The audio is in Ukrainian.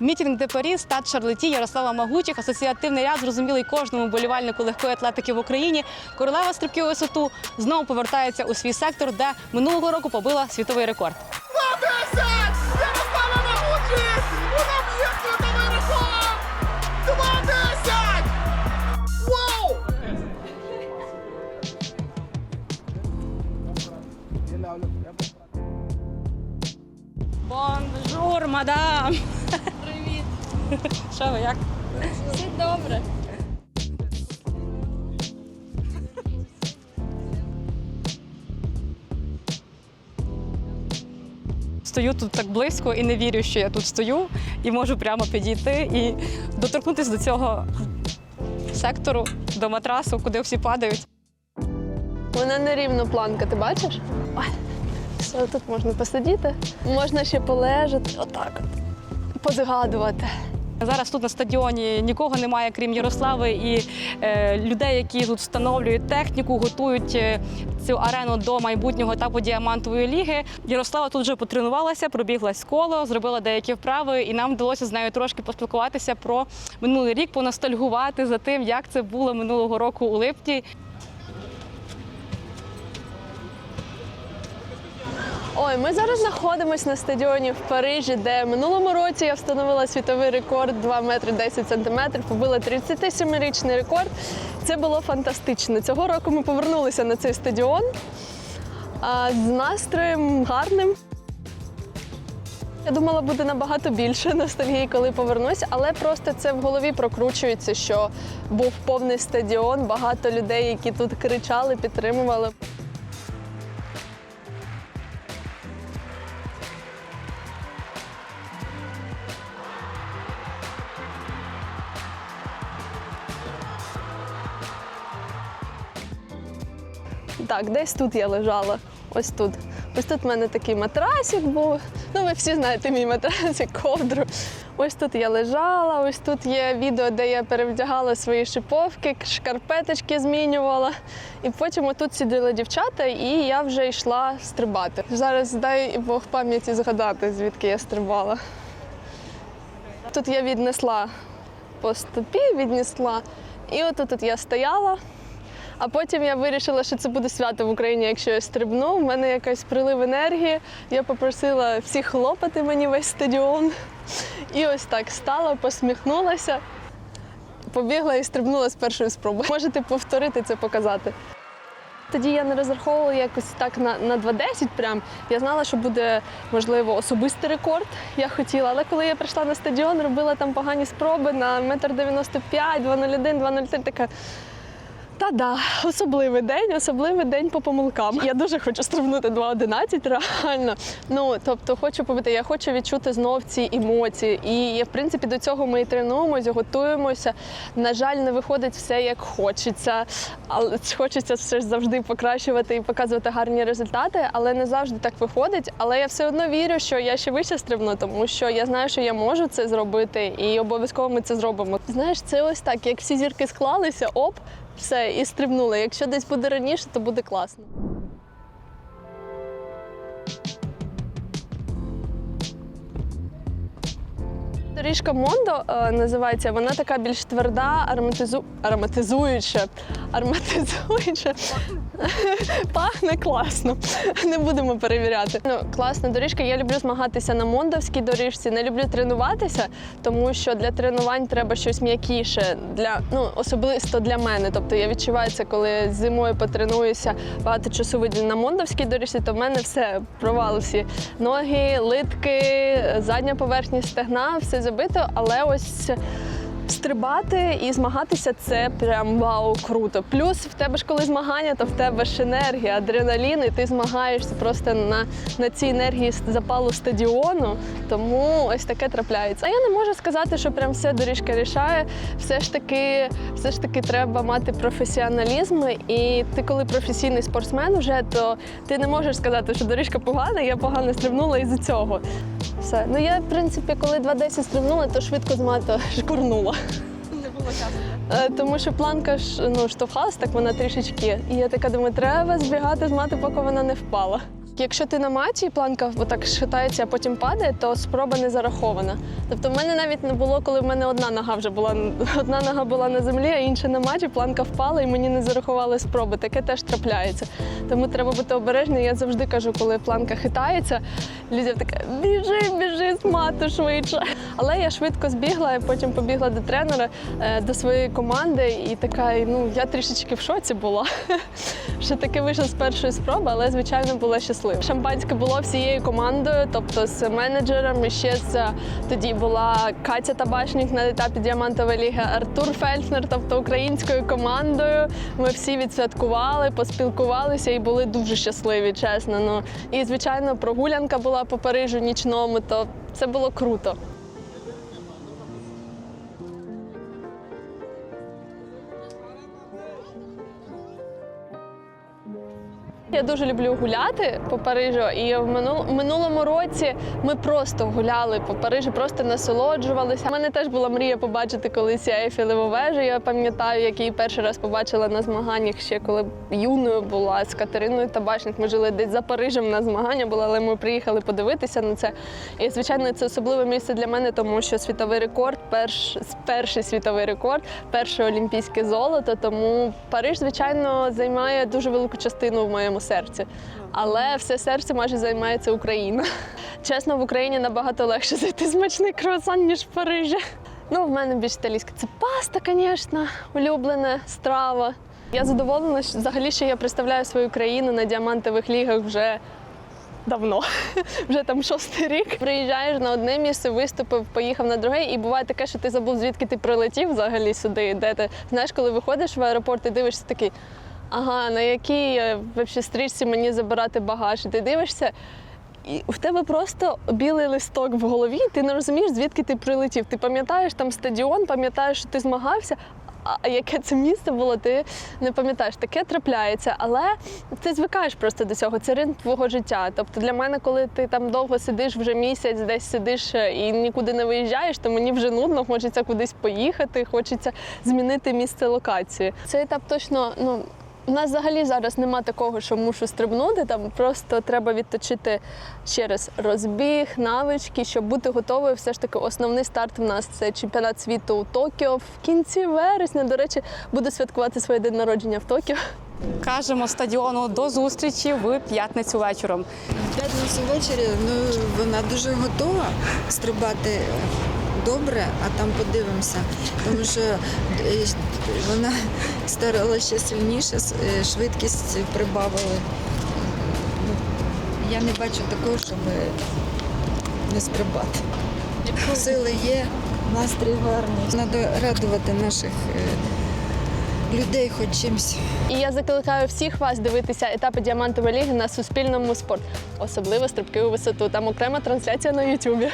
Мітінг де Парі, стад Шарлеті, Ярослава Магучих, асоціативний ряд, зрозумілий кожному болівальнику легкої атлетики в Україні. Королева стрибків висоту знову повертається у свій сектор, де минулого року побила світовий рекорд. Що ви як? Все добре. Стою тут так близько і не вірю, що я тут стою, і можу прямо підійти і доторкнутися до цього сектору, до матрасу, куди всі падають. Вона нерівно планка, ти бачиш? Ой, все, тут можна посидіти. Можна ще полежати, отак от. Позгадувати. Зараз тут на стадіоні нікого немає, крім Ярослави і е, людей, які тут встановлюють техніку, готують е, цю арену до майбутнього етапу діамантової ліги. Ярослава тут вже потренувалася, пробіглась коло, зробила деякі вправи, і нам вдалося з нею трошки поспілкуватися про минулий рік, поностальгувати за тим, як це було минулого року у липні. Ой, ми зараз знаходимося на стадіоні в Парижі, де минулому році я встановила світовий рекорд 2 метри 10 сантиметрів, побила 37-річний рекорд. Це було фантастично. Цього року ми повернулися на цей стадіон а, з настроєм гарним. Я думала, буде набагато більше ностальгії, коли повернусь, але просто це в голові прокручується, що був повний стадіон, багато людей, які тут кричали, підтримували. Так, десь тут я лежала. Ось тут. Ось тут в мене такий матрасик був. Ну, ви всі знаєте мій матрасик, ковдру. Ось тут я лежала, ось тут є відео, де я перевдягала свої шиповки, шкарпеточки змінювала. І потім отут сиділи дівчата, і я вже йшла стрибати. Зараз дай Бог пам'яті згадати, звідки я стрибала. Тут я віднесла по стопі, віднесла. І отут я стояла. А потім я вирішила, що це буде свято в Україні, якщо я стрибну. У мене якийсь прилив енергії. Я попросила всіх хлопати мені весь стадіон. І ось так стала, посміхнулася, побігла і стрибнула з першої спроби. Можете повторити це, показати. Тоді я не розраховувала якось так на, на 2.10 прям. Я знала, що буде, можливо, особистий рекорд. Я хотіла. Але коли я прийшла на стадіон, робила там погані спроби на 1,95 м, 2,01, 2,03, така. Та-да, особливий день, особливий день по помилкам. Я дуже хочу стрибнути 2.11, реально. Ну тобто, хочу побити, я хочу відчути знов ці емоції. І в принципі до цього ми і тренуємося, готуємося. На жаль, не виходить все як хочеться, але хочеться все ж завжди покращувати і показувати гарні результати, але не завжди так виходить. Але я все одно вірю, що я ще вище стрибну, тому що я знаю, що я можу це зробити, і обов'язково ми це зробимо. Знаєш, це ось так, як всі зірки склалися, оп. Все, і стрибнули. Якщо десь буде раніше, то буде класно. Доріжка Мондо е, називається, вона така більш тверда, ароматизу... ароматизуюча. Ароматизуюча. Пахне класно. Не будемо перевіряти. Ну, класна доріжка. Я люблю змагатися на мондовській доріжці. Не люблю тренуватися, тому що для тренувань треба щось м'якіше. Для ну особисто для мене. Тобто я відчуваю це, коли зимою потренуюся багато часу виділю на мондовській доріжці, то в мене все провал всі ноги, литки, задня поверхня стегна, все забито, але ось. Стрибати і змагатися це прям вау, круто. Плюс в тебе ж коли змагання, то в тебе ж енергія, адреналін, і ти змагаєшся просто на, на цій енергії запалу стадіону. Тому ось таке трапляється. А я не можу сказати, що прям все доріжка рішає. Все ж таки, все ж таки треба мати професіоналізм. І ти, коли професійний спортсмен, вже то ти не можеш сказати, що доріжка погана, я погано стрибнула із-за цього. Все. Ну я, в принципі, коли 2.10 стрибнула, то швидко з мата шкурнула. Не було часу. Е, Тому що планка ж ну, штовхалась, так вона трішечки. І я така думаю, треба збігати з мати, поки вона не впала. Якщо ти на маті, і планка отак шатається, а потім падає, то спроба не зарахована. Тобто, в мене навіть не було, коли в мене одна нога вже була одна нога була на землі, а інша на маті, планка впала і мені не зарахували спроби. Таке теж трапляється. Тому треба бути обережним. Я завжди кажу, коли планка хитається, людям таке біжи, біжи з мату швидше. Але я швидко збігла і потім побігла до тренера, е, до своєї команди, і така, ну я трішечки в шоці була. Що таки вийшла з першої спроби, але звичайно була щаслива. Шампанське було всією командою, тобто з менеджером. І ще з тоді була Катя Табашник на етапі діамантової ліги, Артур Фельднер, тобто українською командою. Ми всі відсвяткували, поспілкувалися і були дуже щасливі, чесно. Ну і звичайно, прогулянка була по Парижу нічному, то це було круто. Я дуже люблю гуляти по Парижу, і в минулому році ми просто гуляли по Парижу, просто насолоджувалися. У мене теж була мрія побачити колись Ейфелеву вежу. Я пам'ятаю, як її перший раз побачила на змаганнях ще коли юною була з Катериною Табачник. Ми жили десь за Парижем на змагання були, але ми приїхали подивитися на це. І звичайно, це особливе місце для мене, тому що світовий рекорд, перш, перший світовий рекорд, перше олімпійське золото. Тому Париж, звичайно, займає дуже велику частину в моєму серці. Але все серце майже займається Україна. Чесно, в Україні набагато легше знайти смачний круасан, ніж в Парижі. Ну, в мене більш італійська. Це паста, звісно, улюблена страва. Я задоволена, що взагалі, що я представляю свою країну на діамантових лігах вже давно. Вже там шостий рік. Приїжджаєш на одне місце, виступив, поїхав на друге, і буває таке, що ти забув, звідки ти прилетів взагалі сюди, де ти. Знаєш, коли виходиш в аеропорт і дивишся такий. Ага, на якій е, вообще стрічці мені забирати багаж? І ти дивишся, і в тебе просто білий листок в голові, ти не розумієш, звідки ти прилетів. Ти пам'ятаєш там стадіон, пам'ятаєш, що ти змагався. А яке це місце було, ти не пам'ятаєш. Таке трапляється, але ти звикаєш просто до цього. Це ритм твого життя. Тобто для мене, коли ти там довго сидиш вже місяць, десь сидиш е, і нікуди не виїжджаєш, то мені вже нудно, хочеться кудись поїхати, хочеться змінити місце локації. Цей етап точно ну. У нас взагалі зараз нема такого, що мушу стрибнути. Там просто треба відточити ще раз розбіг, навички, щоб бути готовою. Все ж таки, основний старт в нас це чемпіонат світу у Токіо. В кінці вересня, до речі, буду святкувати своє день народження в Токіо. Кажемо стадіону до зустрічі в п'ятницю вечором. В п'ятницю ввечері ну, вона дуже готова стрибати добре, а там подивимося. Тому що е, вона старала ще сильніше, е, швидкість прибавили. Ну, Я не бачу такого, щоб не стрибати. Сили є, настрій гарний. Треба радувати наших е, людей хоч чимось. І я закликаю всіх вас дивитися етапи діамантової ліги на суспільному спорт, особливо стрибки у висоту. Там окрема трансляція на Ютубі.